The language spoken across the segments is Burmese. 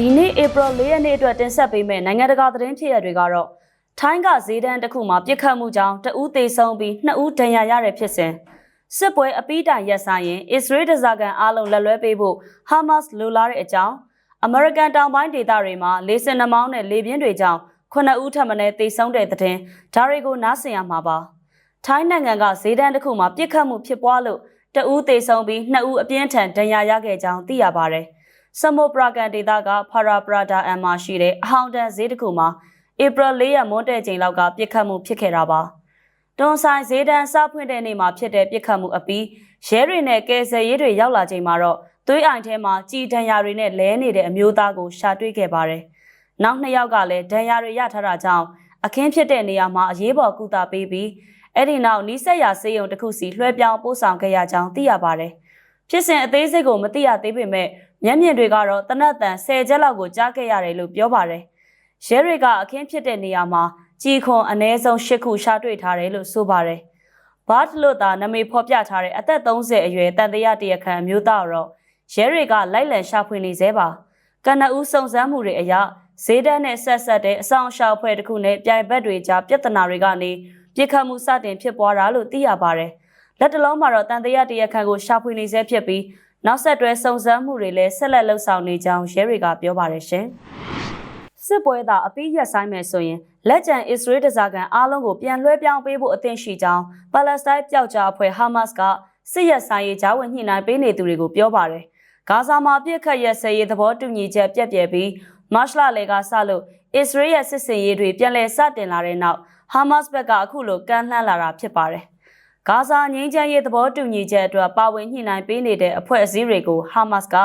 ဒီနေ့ဧပြီ၄ရက်နေ့အတွက်တင်ဆက်ပေးမယ့်နိုင်ငံတကာသတင်းဖြစ်ရပ်တွေကတော့ထိုင်းကဈေးတန်းတစ်ခုမှာပြစ်ခတ်မှုကြောင့်တဦးသေဆုံးပြီးနှစ်ဦးဒဏ်ရာရတဲ့ဖြစ်စဉ်စစ်ပွဲအပိတိုင်ရက်ဆိုင်ရင်အစ္စရေးဒဇာကန်အားလုံးလက်လွဲပေးဖို့ဟာမတ်စ်လိုလားတဲ့အကြောင်းအမေရိကန်တောင်ပိုင်းဒေသတွေမှာလေဆင်နှမောင်းနဲ့လေပြင်းတွေကြောင့်ခုနှစ်ဦးထပ်မံသေဆုံးတဲ့တဲ့တင်ဒါတွေကိုနားဆင်ရမှာပါထိုင်းနိုင်ငံကဈေးတန်းတစ်ခုမှာပြစ်ခတ်မှုဖြစ်ပွားလို့တဦးသေဆုံးပြီးနှစ်ဦးအပြင်းထန်ဒဏ်ရာရခဲ့ကြောင်းသိရပါတယ် စမိုပရာကန်ဒေသကဖာရာပရာဒါအန်မှာရှိတဲ့အဟောင်တန်ဈေးတစ်ခုမှာဧပြီ၄ရက်မွန်းတဲ့ချိန်လောက်ကပြစ်ခတ်မှုဖြစ်ခဲ့တာပါ။တွန်ဆိုင်ဈေးတန်းစဖွင့်တဲ့နေ့မှာဖြစ်တဲ့ပြစ်ခတ်မှုအပြီးရဲတွေနဲ့ကယ်ဆယ်ရေးတွေရောက်လာချိန်မှာတော့သွေးအိုင်ထဲမှာကြည်ဒဏ်ရာတွေနဲ့လဲနေတဲ့အမျိုးသားကိုရှာတွေ့ခဲ့ပါတယ်။နောက်နှစ်ယောက်ကလည်းဒဏ်ရာတွေရထားတာကြောင့်အခင်းဖြစ်တဲ့နေရာမှာအရေးပေါ်ကုသပေးပြီးအဲ့ဒီနောက်နီးစက်ရဆေးရုံတစ်ခုစီလွှဲပြောင်းပို့ဆောင်ခဲ့ရကြောင်းသိရပါတယ်။ ဖြစ်စဉ်အသေးစိတ်ကိုမသိရသေးပေမဲ့မျက်မြင်တွေကတော့တနတ်တန်10ချက်လောက်ကိုကြားခဲ့ရတယ်လို့ပြောပါတယ်။ရဲတွေကအခင်းဖြစ်တဲ့နေရာမှာကြီးခွန်အ ਨੇ ဆုံး၈ခုရှာတွေ့ထားတယ်လို့ဆိုပါတယ်။ဘတ်လို့သာနာမည်ဖော်ပြထားတဲ့အသက်30အရွယ်တန်တရာတရခန့်အမျိုးသားတော့ရဲတွေကလိုက်လံရှာဖွေနေသေးပါ။ကနအူးစုံစမ်းမှုတွေအရဈေးတန်းနဲ့ဆက်ဆက်တဲ့အဆောင်ရှာဖွဲ့တစ်ခုနဲ့ပြိုင်ဘက်တွေကြားပြဿနာတွေကနေပြစ်ခတ်မှုစတင်ဖြစ်ပွားတာလို့သိရပါတယ်။ လက်တလုံးမှာတော့တန်တရာတရခန့်ကိုရှာဖွေနေဆဲဖြစ်ပြီးနောက်ဆက်တွဲစုံစမ်းမှုတွေလည်းဆက်လက်လှုပ်ဆောင်နေကြောင်းရဲတွေကပြောပါတယ်ရှင်။စစ်ပွဲသာအပိရက်ဆိုင်မယ်ဆိုရင်လက်ကျန်အစ္စရေးတစားကန်အားလုံးကိုပြန်လွှဲပြောင်းပေးဖို့အသင့်ရှိကြောင်းပါလက်စတိုင်းပျောက်ကြားအဖွဲ့ဟာမတ်စ်ကစစ်ရက်ဆိုင်ရေးဂျာဝင်ညှိနှိုင်းပေးနေသူတွေကိုပြောပါတယ်။ဂါဇာမှာပြစ်ခတ်ရက်စဲရေးသဘောတူညီချက်ပြက်ပြဲပြီးမတ်လလေကစလို့အစ္စရေးရဲ့စစ်စင်ရေးတွေပြန်လည်စတင်လာတဲ့နောက်ဟာမတ်စ်ဘက်ကအခုလိုကမ်းလှမ်းလာတာဖြစ်ပါတယ်။ ဂါဇာငြိမ်းချမ်းရေးသဘောတူညီချက်အတွက်ပါဝင်ညှိနှိုင်းပေးနေတဲ့အဖွဲ့အစည်းတွေကိုဟာမတ်စ်က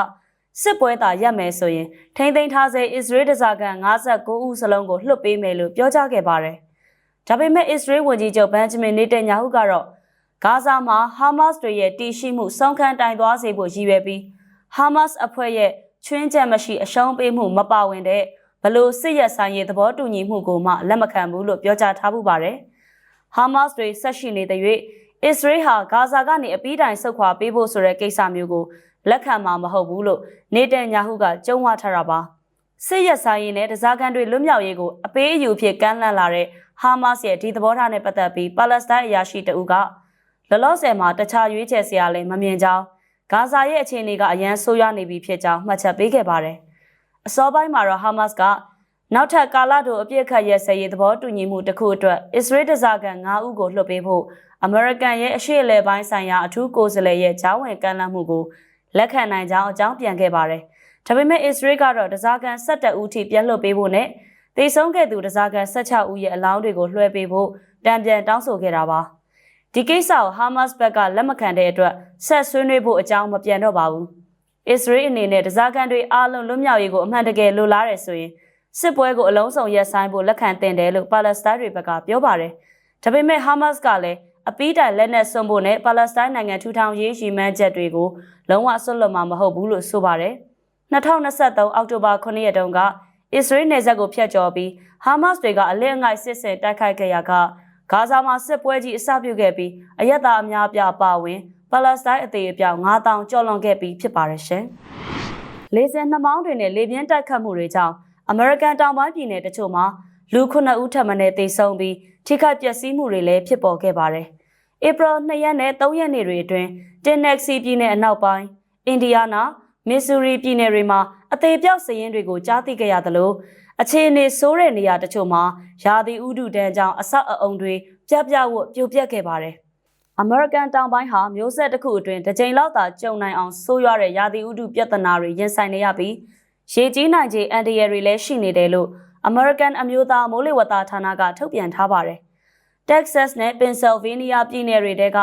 စစ်ပွဲသာရပ်မယ်ဆိုရင်ထိမ့်သိမ်းထားစေအစ္စရေးဒဇာကန်59ဦးစလုံးကိုလွှတ်ပေးမယ်လို့ပြောကြားခဲ့ပါတယ်။ဒါပေမဲ့အစ္စရေးဝန်ကြီးချုပ်ဘန်ဂျမင်နေတန်ယာဟုကတော့ဂါဇာမှာဟာမတ်စ်တွေရဲ့တည်ရှိမှုဆုံးခန်းတိုင်သွားစေဖို့ရည်ရွယ်ပြီးဟာမတ်စ်အဖွဲ့ရဲ့ချွင်းချက်မရှိအရှုံးပေးမှုမပါဝင်တဲ့ဘလို့စစ်ရက်ဆိုင်ရေးသဘောတူညီမှုကိုမှလက်မခံဘူးလို့ပြောကြားထားမှုပါတယ်။ဟာမတ်စ်တွေဆက်ရှိနေတဲ့၍ အစ္စရေးဟာဂါဇာကနေအပြီးတိုင်ဆုတ်ခွာပေးဖို့ဆိုတဲ့ကိစ္စမျိုးကိုလက်ခံမှာမဟုတ်ဘူးလို့နေတန်ညာဟုကကြုံဝထားတာပါစစ်ရက်ဆိုင်ရင်နဲ့တစားကန်တွေလွတ်မြောက်ရေးကိုအပေးအယူဖြစ်ကမ်းလှမ်းလာတဲ့ဟာမတ်စ်ရဲ့ဒီသဘောထားနဲ့ပတ်သက်ပြီးပါလက်စတိုင်းအရာရှိတအူကလောလောဆယ်မှာတခြားရွေးချယ်စရာလည်းမမြင်ကြောင်းဂါဇာရဲ့အခြေအနေကအရန်ဆိုးရွားနေပြီဖြစ်ကြောင်းမှတ်ချက်ပေးခဲ့ပါတယ်အစောပိုင်းမှာတော့ဟာမတ်စ်က နောက်ထပ်ကာလတိုအပြစ်ခတ်ရဲစရေးသဘောတူညီမှုတစ်ခုအတွက်အစ္စရေးတစားကန်9ဦးကိုလွှတ်ပေးဖို့အမေရိကန်ရဲ့အရှေ့အလယ်ပိုင်းဆိုင်ရာအထူးကိုယ်စားလှယ်ရဲ့ဂျောင်းဝင်ကမ်းလှမ်းမှုကိုလက်ခံနိုင်ကြောင်းအကြောင်းပြန်ခဲ့ပါတယ်။ဒါပေမဲ့အစ္စရေးကတော့တစားကန်17ဦးထိပြန်လွှတ်ပေးဖို့နဲ့သေဆုံးခဲ့သူတစားကန်16ဦးရဲ့အလောင်းတွေကိုလွှဲပေးဖို့တံပြန်တောင်းဆိုခဲ့တာပါ။ဒီကိစ္စကိုဟာမတ်စ်ဘက်ကလက်မခံတဲ့အတွက်ဆက်ဆွေးနွေးဖို့အကြောင်းမပြန်တော့ပါဘူး။အစ္စရေးအနေနဲ့တစားကန်တွေအားလုံးလွတ်မြောက်ရေးကိုအမှန်တကယ်လိုလားတယ်ဆိုရင် စစ်ပွဲကိုအလုံးစုံရပ်ဆိုင်းဖို့လက်ခံတင်တယ်လို့ပါလက်စတိုင်းတွေဘက်ကပြောပါတယ်။ဒါပေမဲ့ဟာမတ်စ်ကလည်းအပီးတိုင်လက်နက်ဆွံဖို့နဲ့ပါလက်စတိုင်းနိုင်ငံထူထောင်ရေးရည်မှန်းချက်တွေကိုလုံးဝဆွတ်လွတ်မှာမဟုတ်ဘူးလို့ဆိုပါတယ်။2023အောက်တိုဘာ9ရက်တုန်းကအစ္စရေးနယ်စပ်ကိုဖျက်ကျော်ပြီးဟာမတ်စ်တွေကအလစ်အငိုက်စစ်ဆင်တိုက်ခိုက်ခဲ့ရကဂါဇာမှာစစ်ပွဲကြီးအစပြုခဲ့ပြီးအရက်သားအများပြပါဝင်ပါလက်စတိုင်းအသေးအပြောင်9000ကျော်လွန်ခဲ့ပြီးဖြစ်ပါတယ်ရှင်။လေဆယ်နှမောင်းတွေနဲ့လေပြင်းတိုက်ခတ်မှုတွေကြောင့် အမေရိကန်တောင်ပိုင်းပြည်နယ်တချို့မှာလူ9ဦးထပ်မံသေဆုံးပြီးထိခိုက်ပျက်စီးမှုတွေလည်းဖြစ်ပေါ်ခဲ့ပါတယ်။ဧပြီ2ရက်နဲ့3ရက်နေ့တွေအတွင်းတင်နက်ဆီပြည်နယ်အနောက်ပိုင်းအင်ဒီယာနာမစ်ဆူရီပြည်နယ်တွေမှာအသေးပြောက်စရင်တွေကိုကြားသိခဲ့ရသလိုအခြေအနေဆိုးတဲ့နေရာတချို့မှာရာသီဥတုတန်းကြောင့်အဆောက်အအုံတွေပြပြဝတ်ပြိုပြက်ခဲ့ပါတယ်။ American တောင်ပိုင်းဟာမျိုးဆက်တစ်ခုအတွင်းတစ်ကြိမ်လောက်သာကြုံနိုင်အောင်ဆိုးရွားတဲ့ရာသီဥတုပြဿနာတွေရင်ဆိုင်နေရပြီး ရေကြီးနိုင်ခြေအန်ဒီရယ်တွေလည်းရှိနေတယ်လို့ American အမျိုးသားမိုးလေဝသဌာနကထုတ်ပြန်ထားပါတယ်။ Texas နဲ့ Pennsylvania ပြည်နယ်တွေက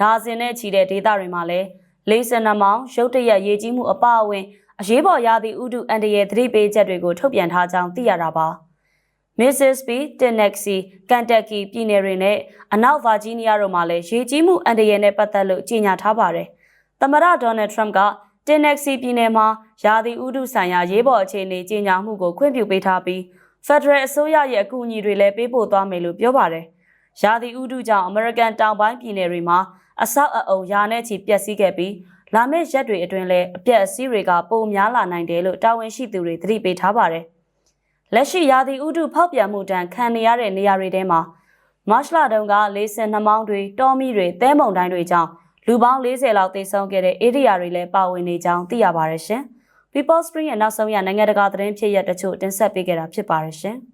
ဒါဇင်နဲ့ချီတဲ့ဒေသတွေမှာလည်းလေးစနမောင်ရုတ်တရက်ရေကြီးမှုအပအဝင်အရေးပေါ်ရာသီဥတုအန်ဒီရယ်သတိပေးချက်တွေကိုထုတ်ပြန်ထားကြောင်းသိရတာပါ။ Mississippi, Tennessee, Kentucky ပြည်နယ်တွေနဲ့အနောက်ဗာဂျီးနီးယားတို့မှာလည်းရေကြီးမှုအန်ဒီရယ်နဲ့ပတ်သက်လို့ကြေညာထားပါတယ်။သမ္မတဒေါ်နယ်ထရမ့်က တင်နက်စီပြည်နယ်မှာယာတီဥဒုဆိုင်ရာရေးပေါ်အခြေအနေကြီးညာမှုကိုခွင့်ပြုပေးထားပြီးဖက်ဒရယ်အစိုးရရဲ့အကူအညီတွေလည်းပေးပို့သွားမယ်လို့ပြောပါတယ်။ယာတီဥဒုကြောင့်အမေရိကန်တောင်ပိုင်းပြည်နယ်တွေမှာအဆောက်အအုံယာနဲ့ချီပျက်စီးခဲ့ပြီးလာမယ့်ရက်တွေအတွင်းလည်းအပြက်အစည်းတွေကပိုများလာနိုင်တယ်လို့တာဝန်ရှိသူတွေသတိပေးထားပါတယ်။လက်ရှိရာသီဥတုဖောက်ပြန်မှုတန်ခံနေရတဲ့နေရာတွေထဲမှာမတ်လတုန်းကလေဆင်နှမောင်းတွေတောမီတွေသဲမုန်တိုင်းတွေကြောင့် လူပေါင်း40လောက်သေဆုံးခဲ့တဲ့ဧရိယာတွေလည်းပါဝင်နေကြောင်းသိရပါတယ်ရှင်။ People Spring ရဲ့နောက်ဆုံးရနိုင်ငံတကာသတင်းဖြစ်ရပ်တချို့တင်ဆက်ပေးခဲ့တာဖြစ်ပါတယ်ရှင်။